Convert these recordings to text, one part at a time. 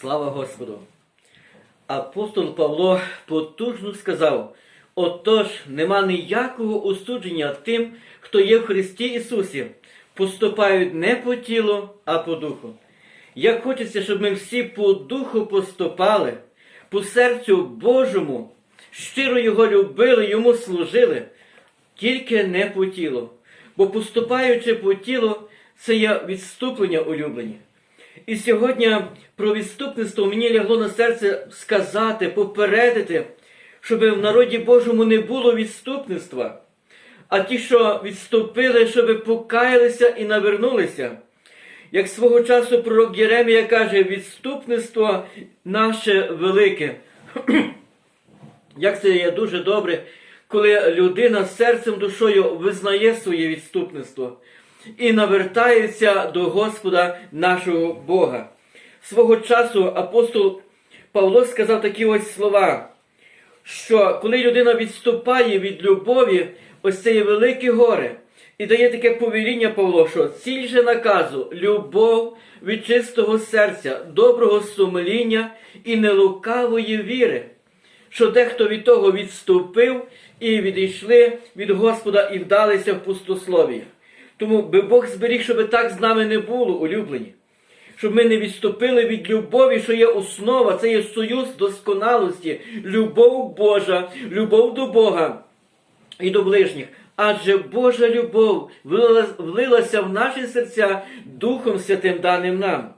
Слава Господу! Апостол Павло потужно сказав: отож, нема ніякого осудження тим, хто є в Христі Ісусі, поступають не по тілу, а по духу. Як хочеться, щоб ми всі по духу поступали, по серцю Божому, щиро Його любили, Йому служили, тільки не по тілу. Бо поступаючи по тілу, це є відступлення улюблені. І сьогодні про відступництво мені лягло на серце сказати, попередити, щоб в народі Божому не було відступництва, а ті, що відступили, щоб покаялися і навернулися. Як свого часу пророк Єремія каже, відступництво наше велике. Як це є дуже добре, коли людина серцем душою визнає своє відступництво і навертається до Господа нашого Бога. Свого часу апостол Павло сказав такі ось слова, що коли людина відступає від любові, ось це є велике горе. І дає таке повеління Павло, що ціль же наказу любов від чистого серця, доброго сумління і нелукавої віри що дехто від того відступив і відійшли від Господа і вдалися в пустослов'я. Тому би Бог зберіг, щоб так з нами не було, улюблені. Щоб ми не відступили від любові, що є основа, це є союз досконалості, любов Божа, любов до Бога і до ближніх. Адже Божа любов влилася в наші серця Духом Святим даним нам.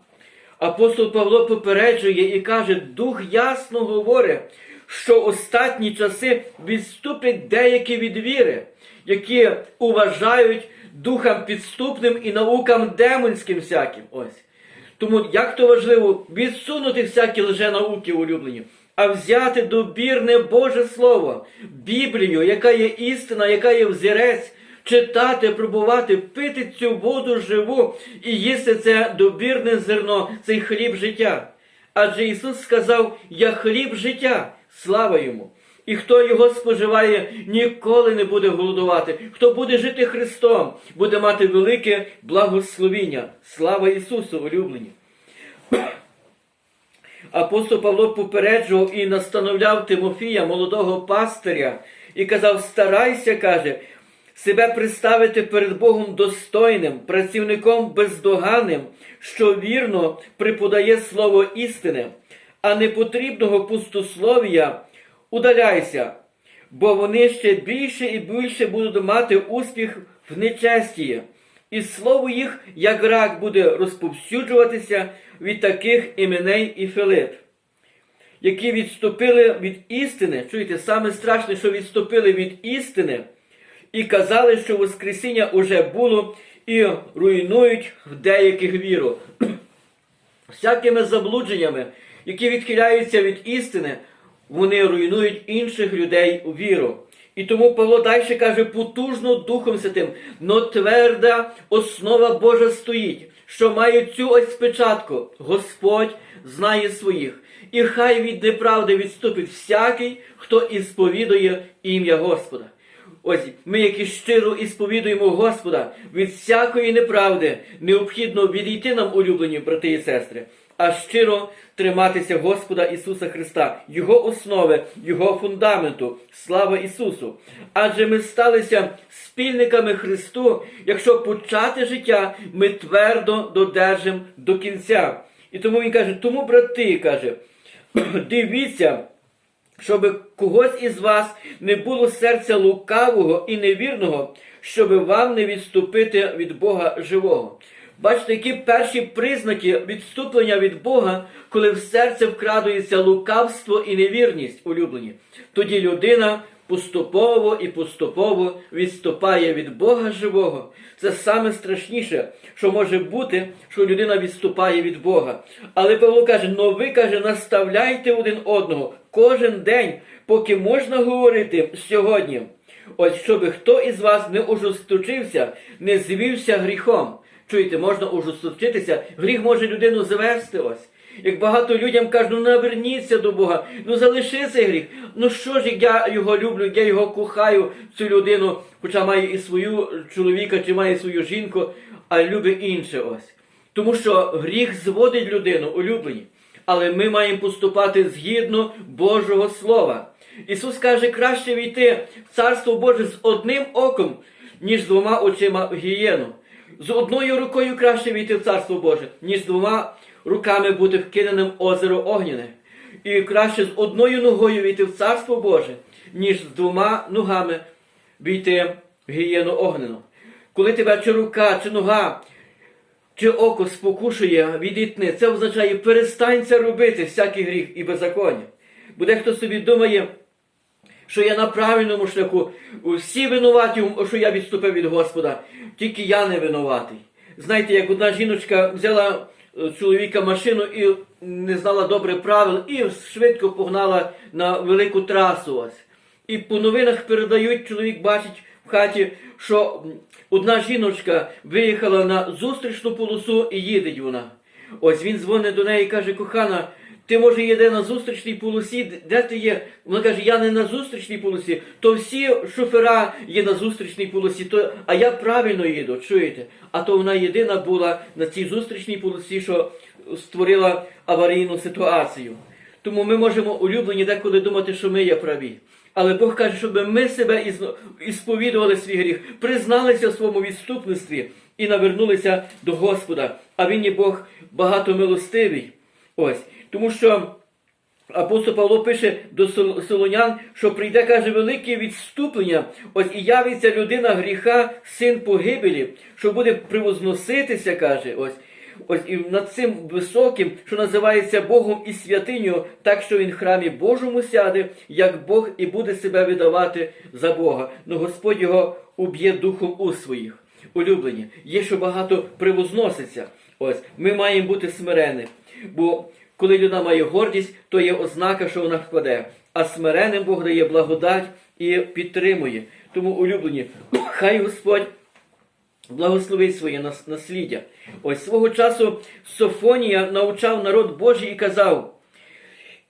Апостол Павло попереджує і каже, Дух ясно говорить, що останні часи відступлять деякі від віри, які уважають духам підступним і наукам демонським всяким. Ось. Тому як то важливо відсунути всякі лженауки улюблені, а взяти добірне Боже Слово, Біблію, яка є істина, яка є взірець, читати, пробувати, пити цю воду живу і їсти це добірне зерно, цей хліб життя. Адже Ісус сказав: Я хліб життя, слава йому. І хто його споживає, ніколи не буде голодувати. Хто буде жити Христом, буде мати велике благословіння. Слава Ісусу, улюблені. Апостол Павло попереджував і настановляв Тимофія, молодого пастиря, і казав: старайся, каже, себе представити перед Богом достойним, працівником бездоганним, що вірно преподає слово істини, а непотрібного пустослов'я удаляйся, бо вони ще більше і більше будуть мати успіх в нечестії. І слово їх, як рак, буде розповсюджуватися від таких іменей і филит, які відступили від істини. Чуєте, саме страшне, що відступили від істини і казали, що Воскресіння уже було, і руйнують в деяких віру. Всякими заблудженнями, які відхиляються від істини, вони руйнують інших людей у віру. І тому Павло далі каже, потужно Духом Святим, но тверда основа Божа стоїть, що має цю ось печатку. Господь знає своїх. І хай від неправди відступить всякий, хто ісповідує ім'я Господа. Ось ми, які щиро ісповідуємо Господа від всякої неправди, необхідно відійти нам, улюблені брати і сестри, а щиро триматися Господа Ісуса Христа, Його основи, Його фундаменту. Слава Ісусу! Адже ми сталися спільниками Христу, якщо почати життя, ми твердо додержимо до кінця. І тому Він каже, тому, брати, каже, дивіться щоб когось із вас не було серця лукавого і невірного, щоб вам не відступити від Бога живого. Бачите, які перші признаки відступлення від Бога, коли в серце вкрадується лукавство і невірність, улюблені. Тоді людина поступово і поступово відступає від Бога живого. Це саме страшніше, що може бути, що людина відступає від Бога. Але Павло каже: ну ви каже, наставляйте один одного кожен день, поки можна говорити сьогодні. Ось щоб хто із вас не ужесточився, не звівся гріхом. Чуєте, можна ужесточитися, гріх може людину звести ось. Як багато людям кажуть, ну наверніться до Бога, ну залиши цей гріх. Ну що ж, як я його люблю, я його кохаю, цю людину, хоча має і свою чоловіка, чи має свою жінку, а любить інше ось. Тому що гріх зводить людину, улюблені. але ми маємо поступати згідно Божого Слова. Ісус каже, краще війти в Царство Боже з одним оком, ніж з двома очима в гієну. З одною рукою краще війти в Царство Боже, ніж з двома руками бути вкиненим в озеро огняне. І краще з одною ногою війти в Царство Боже, ніж з двома ногами війти в гієну огнену. Коли тебе чи рука, чи нога, чи око спокушує відітни, це означає перестань це робити, всякий гріх і беззаконня. Бо дехто собі думає, що я на правильному шляху, всі винуваті, що я відступив від Господа, тільки я не винуватий. Знаєте, як одна жіночка взяла е, чоловіка машину і не знала добре правил, і швидко погнала на велику трасу. Ось. І по новинах передають, чоловік бачить в хаті, що одна жіночка виїхала на зустрічну полосу і їде вона. Ось він дзвонить до неї і каже, кохана, ти може їде на зустрічній полосі, де ти є? Вона каже, я не на зустрічній полосі, то всі шофера є на зустрічній полосі, то, а я правильно їду, чуєте? А то вона єдина була на цій зустрічній полосі, що створила аварійну ситуацію. Тому ми можемо улюблені деколи думати, що ми є праві. Але Бог каже, щоб ми себе із- ісповідували свій гріх, призналися в своєму відступництві і навернулися до Господа. А Він є Бог багатомилостивий. Ось. Тому що апостол Павло пише до Солонян, що прийде, каже, велике відступлення, ось і явиться людина гріха, син погибелі, що буде превозноситися, каже, ось. Ось і над цим високим, що називається Богом і святиню, так що він в храмі Божому сяде, як Бог і буде себе видавати за Бога. Но Господь його уб'є духом у своїх. Улюблені, є що багато превозноситься. Ось ми маємо бути смирені. Бо коли людина має гордість, то є ознака, що вона впаде. А смиреним Бог дає благодать і підтримує. Тому улюблені, хай Господь благословить своє насліддя. Ось свого часу Софонія навчав народ Божий і казав: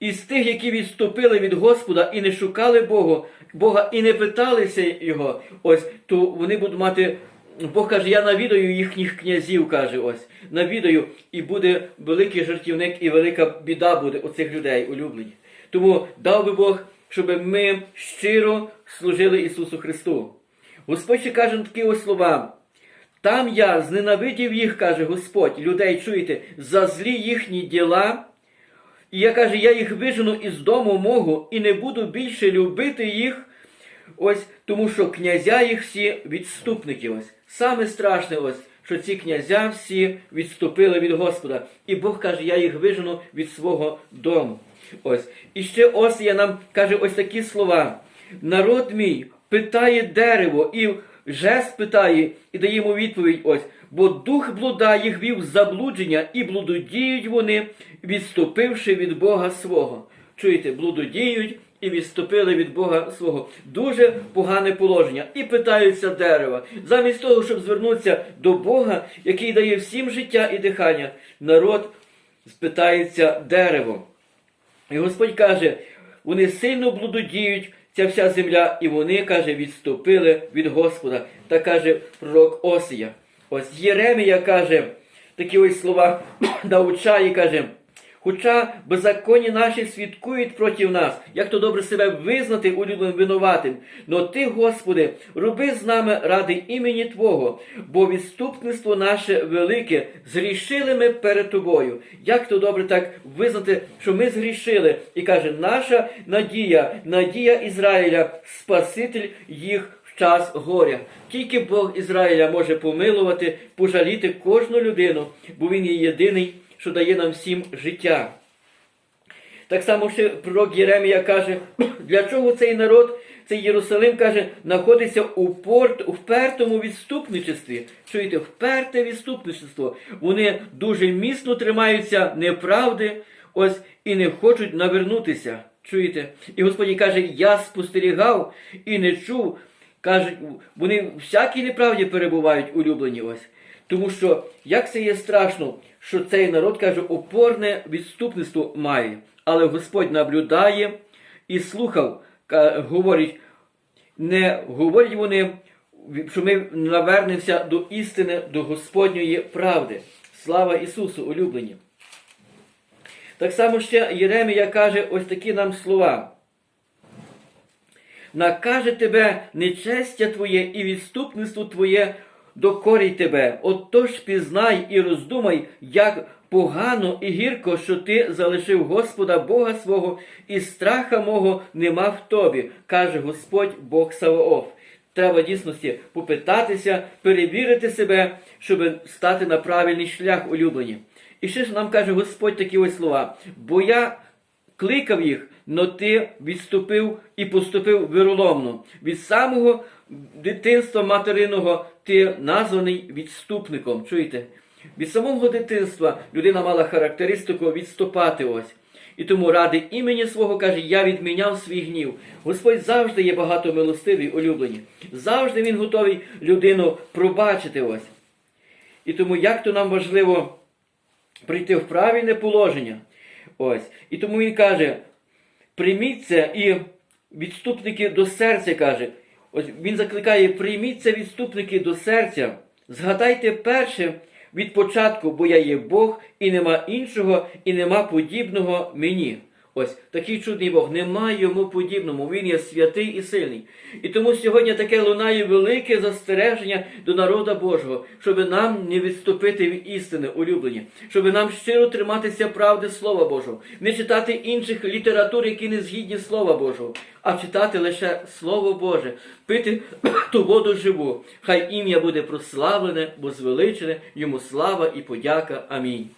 із тих, які відступили від Господа і не шукали Бога, Бога і не питалися Його, ось то вони будуть мати. Бог каже, я навідаю їхніх князів, каже ось, навідаю, і буде великий жартівник, і велика біда буде у цих людей улюблені. Тому дав би Бог, щоб ми щиро служили Ісусу Христу. Господь ще каже такі ось слова. Там я зненавидів їх, каже Господь, людей чуєте, за злі їхні діла. І я каже, я їх вижену із дому мого і не буду більше любити їх. Ось тому, що князя їх всі відступники. Ось саме страшне, ось що ці князя всі відступили від Господа. І Бог каже, я їх вижену від свого дому. Ось. І ще Осія нам каже ось такі слова. Народ мій питає дерево, і жест питає, і дає йому відповідь ось. Бо дух блуда їх вів заблудження, і блудодіють вони, відступивши від Бога свого. Чуєте, блудодіють і відступили від Бога свого. Дуже погане положення. І питаються дерева. Замість того, щоб звернутися до Бога, який дає всім життя і дихання, народ спитається дерево. І Господь каже, вони сильно блудодіють, ця вся земля, і вони, каже, відступили від Господа. Та каже пророк Осія. Ось Єремія каже, такі ось слова навчає, каже, хоча беззаконні наші свідкують проти нас, як то добре себе визнати улюбленим винуватим. Но ти, Господи, роби з нами ради імені Твого, бо відступництво наше велике, згрішили ми перед Тобою. Як то добре так визнати, що ми згрішили, і каже, наша надія, надія Ізраїля, Спаситель їх в час горя. Тільки Бог Ізраїля може помилувати, пожаліти кожну людину, бо Він є єдиний, що дає нам всім життя. Так само ще пророк Єремія каже, для чого цей народ, цей Єрусалим каже, знаходиться у порт, у впертому відступничестві. Чуєте, вперте відступничество. Вони дуже міцно тримаються неправди, ось і не хочуть навернутися. Чуєте? І Господь каже, я спостерігав і не чув. Кажуть, вони всякій неправді перебувають улюблені ось. Тому що як це є страшно, що цей народ каже, опорне відступництво має. Але Господь наблюдає і слухав, говорить, не говорять вони, що ми навернемося до істини, до Господньої правди. Слава Ісусу, улюблені. Так само ще Єремія каже ось такі нам слова. Накаже тебе нечестя твоє і відступництво твоє докорить тебе. Отож пізнай і роздумай, як погано і гірко, що ти залишив Господа Бога свого, і страха мого нема в тобі, каже Господь Бог Саваоф. Треба дійсності попитатися, перевірити себе, щоб стати на правильний шлях улюблені. І ще ж нам каже Господь такі ось слова: бо я кликав їх, но ти відступив і поступив вироломно. Від самого дитинства материного ти названий відступником. Чуєте? Від самого дитинства людина мала характеристику відступати ось. І тому ради імені свого каже, я відміняв свій гнів. Господь завжди є багато милостивий, улюблені. Завжди він готовий людину пробачити ось. І тому як то нам важливо прийти в правильне положення. Ось. І тому він каже: прийміться і відступники до серця каже. Ось він закликає: прийміться відступники до серця. Згадайте перше від початку, бо я є Бог, і нема іншого, і нема подібного мені. Ось такий чудний Бог, немає йому подібному. Він є святий і сильний. І тому сьогодні таке лунає велике застереження до народа Божого, щоб нам не відступити від істини, улюблені, щоб нам щиро триматися правди Слова Божого, не читати інших літератур, які не згідні Слова Божого, а читати лише Слово Боже, пити ту воду живу. Хай ім'я буде прославлене, бо звеличене, йому слава і подяка. Амінь.